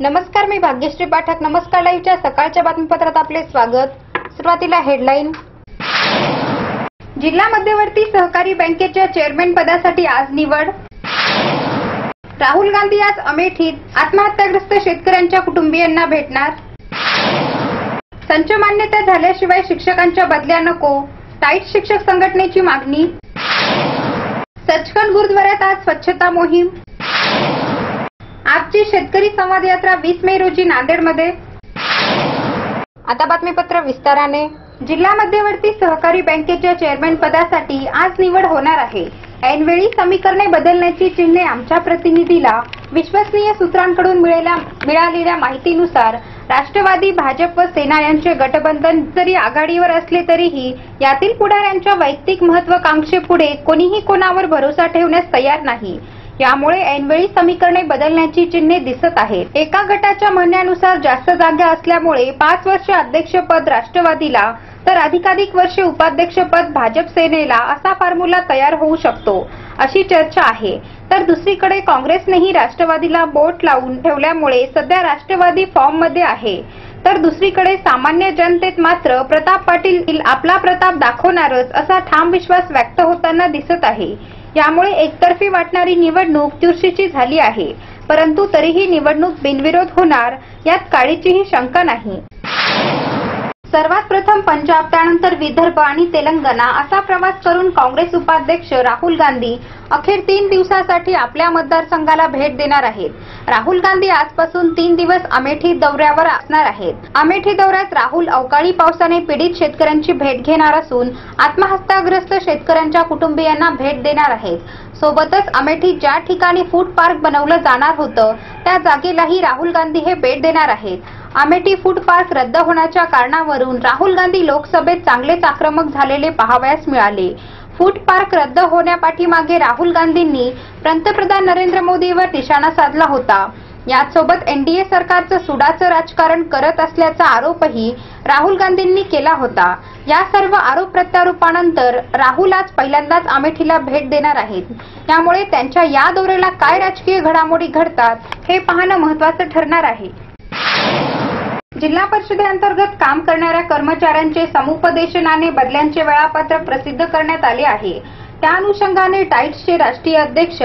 नमस्कार मी भाग्यश्री पाठक. नमस्कार लाईव्हच्या सकाळच्या बातमीपत्रात आपले स्वागत. सुरुवातीला हेडलाईन. जिल्हा मध्यवर्ती सहकारी बँकेच्या चेअरमॅन पदासाठी आज निवड. राहुल गांधी आज अमेठीत. आत्महत्याग्रस्त शेतकऱ्यांच्या कुटुंबियांना भेटणार. संच मान्यता झाल्याशिवाय शिक्षकांच्या बदल्या नको. टाईट शिक्षक संघटनेची मागणी. सचखंड गुरुद्वाऱ्यात आज स्वच्छता मोहीम. आजची शेतकरी संवाद यात्रा वीस मे रोजी नांदेडमध्ये. आता बातमीपत्र विस्ताराने. जिल्हा मध्यवर्ती सहकारी बँकेच्या चेअरमॅन पदासाठी आज निवड होणार आहे. ऐनवेळी समीकरणे बदलण्याची चिन्हे आमच्या प्रतिनिधीला विश्वसनीय सूत्रांकडून मिळालेल्या मिळालेल्या माहितीनुसार राष्ट्रवादी भाजप व सेना यांचे गठबंधन जरी आघाडीवर असले तरीही यातील पुढाऱ्यांच्या वैयक्तिक महत्वाकांक्षेपुढे कोणीही कोणावर भरोसा ठेवण्यास तयार नाही. यामुळे ऐनवेळी समीकरणे बदलण्याची चिन्हे दिसत आहेत. एका गटाच्या म्हणण्यानुसार जास्त जागा असल्यामुळे पाच वर्ष अध्यक्षपद राष्ट्रवादीला तर अधिकाधिक वर्षे उपाध्यक्षपद भाजप सेनेला असा फॉर्म्युला तयार होऊ शकतो अशी चर्चा आहे. तर दुसरीकडे काँग्रेसनेही राष्ट्रवादीला बोट लावून ठेवल्यामुळे सध्या राष्ट्रवादी फॉर्ममध्ये आहे. तर दुसरीकडे सामान्य जनतेत मात्र प्रताप पाटील आपला प्रताप दाखवणारच असा ठाम विश्वास व्यक्त होताना दिसत आहे. यामुळे एकतर्फी वाटणारी निवडणूक चुरशीची झाली आहे. परंतु तरीही निवडणूक बिनविरोध होणार यात काळीचीही शंका नाही. सर्वात प्रथम पंजाब त्यानंतर विदर्भ आणि तेलंगणा असा प्रवास करून काँग्रेस उपाध्यक्ष राहुल गांधी अखेर तीन दिवसासाठी आपल्या मतदारसंघाला भेट देणार आहेत. राहुल गांधी आजपासून तीन दिवस अमेठी दौऱ्यावर असणार आहेत. अमेठी दौऱ्यात राहुल अवकाळी पावसाने पीडित शेतकऱ्यांची भेट घेणार असून आत्महत्याग्रस्त शेतकऱ्यांच्या कुटुंबियांना भेट देणार आहेत. सोबतच अमेठी ज्या ठिकाणी फूड पार्क बनवलं जाणार होतं त्या जागेलाही राहुल गांधी हे भेट देणार आहेत. अमेठी फूड पार्क रद्द होण्याच्या कारणावरून राहुल गांधी लोकसभेत चांगलेच आक्रमक झालेले पाहावयास मिळाले. फूड पार्क रद्द होण्यापाठीमागे राहुल गांधींनी पंतप्रधान नरेंद्र मोदीवर निशाणा साधला होता. याचसोबत एनडीए सरकारचं सुडाचं राजकारण करत असल्याचा आरोपही राहुल गांधींनी केला होता. या सर्व आरोप प्रत्यारोपानंतर राहुल आज पहिल्यांदाच अमेठीला भेट देणार आहेत. त्यामुळे त्यांच्या या दौऱ्याला काय राजकीय घडामोडी घडतात हे पाहणं महत्वाचं ठरणार आहे. जिल्हा परिषदेअंतर्गत काम करणाऱ्या कर्मचाऱ्यांचे समुपदेशनाने बदल्यांचे वेळापत्रक प्रसिद्ध करण्यात आले आहे. त्या अनुषंगाने टाईट्सचे राष्ट्रीय अध्यक्ष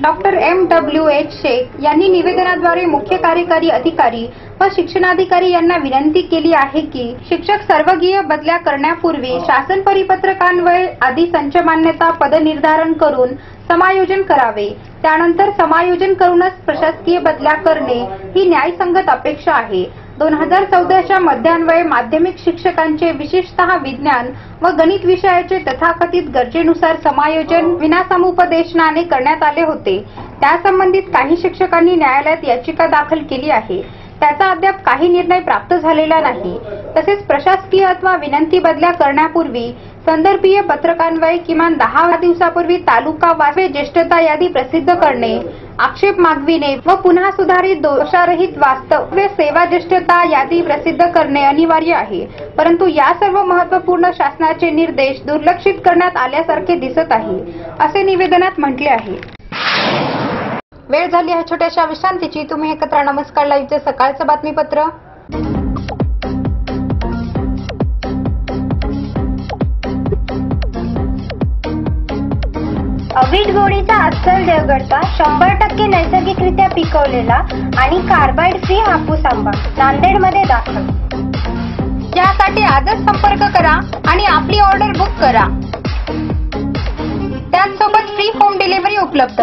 doctor M W H Shaikh यांनी निवेदनाद्वारे मुख्य कार्यकारी अधिकारी व शिक्षणाधिकारी यांना विनंती केली आहे की शिक्षक सर्वगीय बदल्या करण्यापूर्वी शासन परिपत्रकांवर आधी संच मान्यता पदनिर्धारण करून समायोजन करावे. त्यानंतर समायोजन करूनच प्रशासकीय बदल्या करणे ही न्यायसंगत अपेक्षा आहे. दोन हजार चौदाच्या मध्यान्वये माध्यमिक शिक्षकांचे विशेषतः विज्ञान व गणित विषयाचे तथाकथित गरजेनुसार समायोजन विनासमुपदेशनाने करण्यात आले होते. त्यासंबंधित काही शिक्षकांनी न्यायालयात याचिका दाखल केली आहे. त्याचा अद्याप काही निर्णय प्राप्त झालेला नाही. तसेच प्रशासकीय अथवा विनंती बदल्या करण्यापूर्वी संदर्भीय पत्रकान्वये किमान दहा दिवसापूर्वी तालुका वाजवे ज्येष्ठता यादी प्रसिद्ध करणे आक्षेप मागविणे व पुन्हा सुधारित दोषारहित वास्तव्य सेवा ज्येष्ठता यादी प्रसिद्ध करणे अनिवार्य आहे. परंतु या सर्व महत्त्वपूर्ण शासनाचे निर्देश दुर्लक्षित करण्यात आल्यासारखे दिसत आहे असे निवेदनात म्हटले आहे. वेळ झाली आहे छोट्याशा विश्रांतीची. तुम्ही एकत्र नमस्कार लाईव्हचे सकाळचं बातमीपत्र. अवीट गोळीचा अस्सल देवगडचा शंभर टक्के नैसर्गिकरित्या पिकवलेला आणि कार्बाइड फ्री हापूस आंबा नांदेडमध्ये दाखल. यासाठी आजच संपर्क करा आणि आपली ऑर्डर बुक करा. त्याचसोबत फ्री होम डिलिव्हरी उपलब्ध.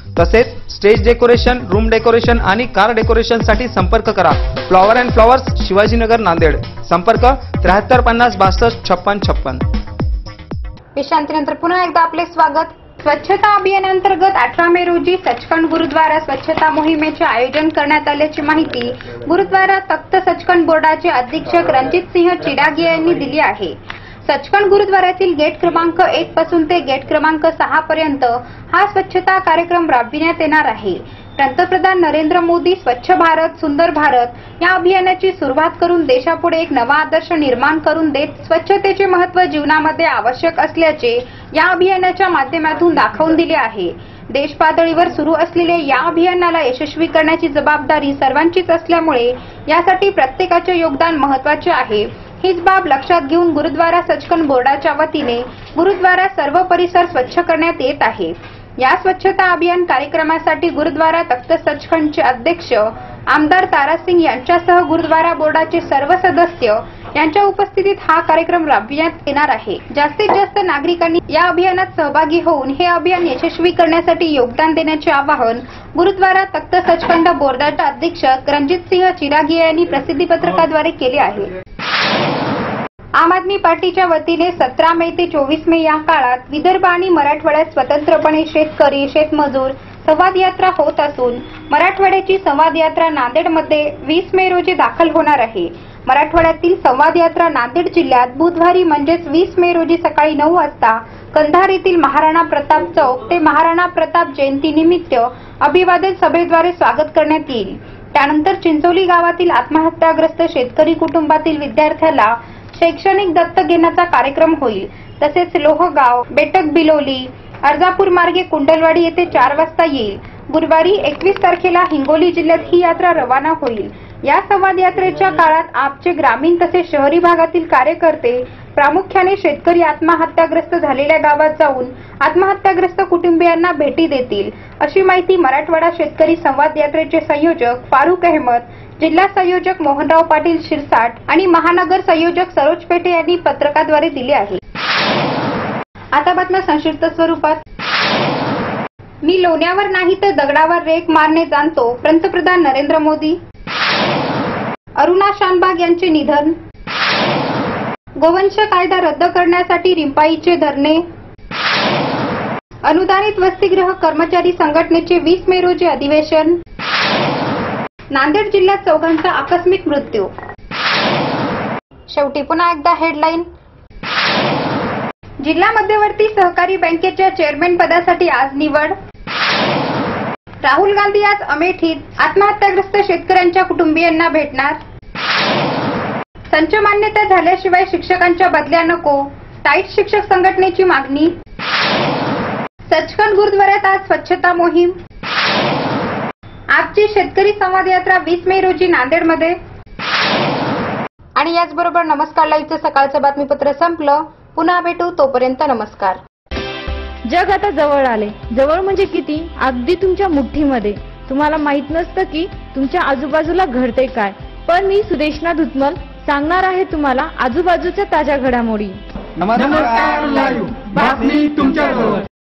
तसेच स्टेज डेकोरेशन रूम डेकोरेशन आणि कार डेकोरेशनसाठी संपर्क करा. Flower and flowers Shivajinagar Nanded. संपर्क त्र्याहत्तर पन्नास बासष्ट छप्पन छप्पन. विश्रांतीनंतर पुन्हा एकदा आपले स्वागत. स्वच्छता अभियानांतर्गत अठरा मे रोजी सचखंड गुरुद्वारा स्वच्छता मोहिमेचे आयोजन करण्यात आल्याची माहिती गुरुद्वारा तख्त सचखंड बोर्डाचे अधीक्षक रणजित सिंह चिडागिया यांनी दिली आहे. सचखंड गुरुद्वारातील गेट क्रमांक एक पासून ते गेट क्रमांक सहा पर्यंत हा स्वच्छता कार्यक्रम राबविण्यात येणार आहे. पंतप्रधान नरेंद्र मोदी स्वच्छ भारत सुंदर भारत या अभियानाची सुरुवात करून देशापुढे एक नवा आदर्श निर्माण करून देत स्वच्छतेचे महत्त्व जीवनामध्ये आवश्यक असल्याचे या अभियानाच्या माध्यमातून दाखवून दिले आहे. देश पातळीवर सुरू असलेल्या या अभियानाला यशस्वी करण्याची जबाबदारी सर्वांचीच असल्यामुळे यासाठी प्रत्येकाचे योगदान महत्त्वाचे आहे. हीच बाब लक्षात घेऊन गुरुद्वारा सचखंड बोर्डाच्या वतीने गुरुद्वारा सर्व परिसर स्वच्छ करण्यात येत आहे. या स्वच्छता अभियान कार्यक्रमासाठी गुरुद्वारा तख्त सचखंडचे अध्यक्ष आमदार तारासिंग यांच्यासह गुरुद्वारा बोर्डाचे सर्व सदस्य यांच्या उपस्थितीत हा कार्यक्रम राबविण्यात येणार आहे. जास्तीत जास्त नागरिकांनी या अभियानात सहभागी होऊन हे अभियान यशस्वी करण्यासाठी योगदान देण्याचे आवाहन गुरुद्वारा तख्त सचखंड बोर्डाचे अध्यक्ष रणजित सिंह चिरागिया यांनी प्रसिद्धी पत्रकाद्वारे केले आहे. आम आदमी पार्टीच्या वतीने सतरा मे ते चोवीस मे या काळात विदर्भ आणि मराठवाड्यात स्वतंत्रपणे शेतकरी शेतमजूर संवाद यात्रा होत असून मराठवाड्याची संवाद यात्रा नांदेडमध्ये वीस मे रोजी दाखल होणार आहे. मराठवाड्यातील संवाद यात्रा नांदेड जिल्ह्यात बुधवारी म्हणजेच वीस मे रोजी सकाळी नऊ वाजता कंधार येथील महाराणा प्रताप चौक ते महाराणा प्रताप जयंती निमित्त अभिवादन सभेद्वारे स्वागत करण्यात येईल. त्यानंतर चिंचोली गावातील आत्महत्याग्रस्त शेतकरी कुटुंबातील विद्यार्थ्याला शैक्षणिक दत्तक घेण्याचा कार्यक्रम होईल. तसेच लोहगाव बेटक बिलोली अर्जापूर मार्गे कुंडलवाडी येथे चार वाजता येईल. गुरुवारी एकवीस तारखेला हिंगोली जिल्ह्यात ही यात्रा रवाना होईल. या संवाद यात्रेच्या काळात आपचे ग्रामीण तसेच शहरी भागातील कार्यकर्ते प्रामुख्याने शेतकरी आत्महत्याग्रस्त झालेल्या गावात जाऊन आत्महत्याग्रस्त कुटुंबियांना भेटी देतील. अशी माहिती मराठवाडा शेतकरी संवाद यात्रेचे संयोजक फारुक अहमद जिल्हा संयोजक मोहनराव पाटील शिरसाट आणि महानगर संयोजक सरोज पेठे यांनी पत्रकाद्वारे दिली आहे. आता बातम्या संक्षिप्त स्वरूपात. मी लोण्यावर नाही तर दगडावर रेक मारणे जाणतो पंतप्रधान नरेंद्र मोदी. अरुणा शानबाग यांचे निधन. गोवंश कायदा रद्द करण्यासाठी रिंपाईचे धरणे. अनुदानित वसतिगृह कर्मचारी संघटनेचे वीस मे रोजी अधिवेशन. नांदेड जिल्ह्यात चौघांचा आकस्मिक मृत्यू. शेवटी पुन्हा एकदा हेडलाईन जिल्हा मध्यवर्ती सहकारी बँकेच्या चेअरमॅन पदासाठी आज निवड. राहुल गांधी आज अमेठीत आत्महत्याग्रस्त शेतकऱ्यांच्या कुटुंबियांना भेटणार. संच मान्यता झाल्याशिवाय शिक्षकांच्या बदल्या नको टाईट शिक्षक संघटनेची मागणी. सचखंड गुरुद्वाऱ्यात आज स्वच्छता मोहीम. आजची शेतकरी संवाद यात्रा वीस मे रोजी नांदेडमध्ये. आणि याचबरोबर नमस्कार लाईव्हचं सकाळचं बातमीपत्र संपलं. पुन्हा भेटू तोपर्यंत नमस्कार. जग आता जवळ आले. जवळ म्हणजे किती? अगदी तुमच्या मुठ्ठीमध्ये. तुम्हाला माहीत नसतं की तुमच्या आजूबाजूला घडते काय. पण मी सुदेशना धुतमल सांगणार आहे तुम्हाला आजूबाजूच्या ताज्या घडामोडी. नमस्कार लाईव्ह. बातमी तुमच्या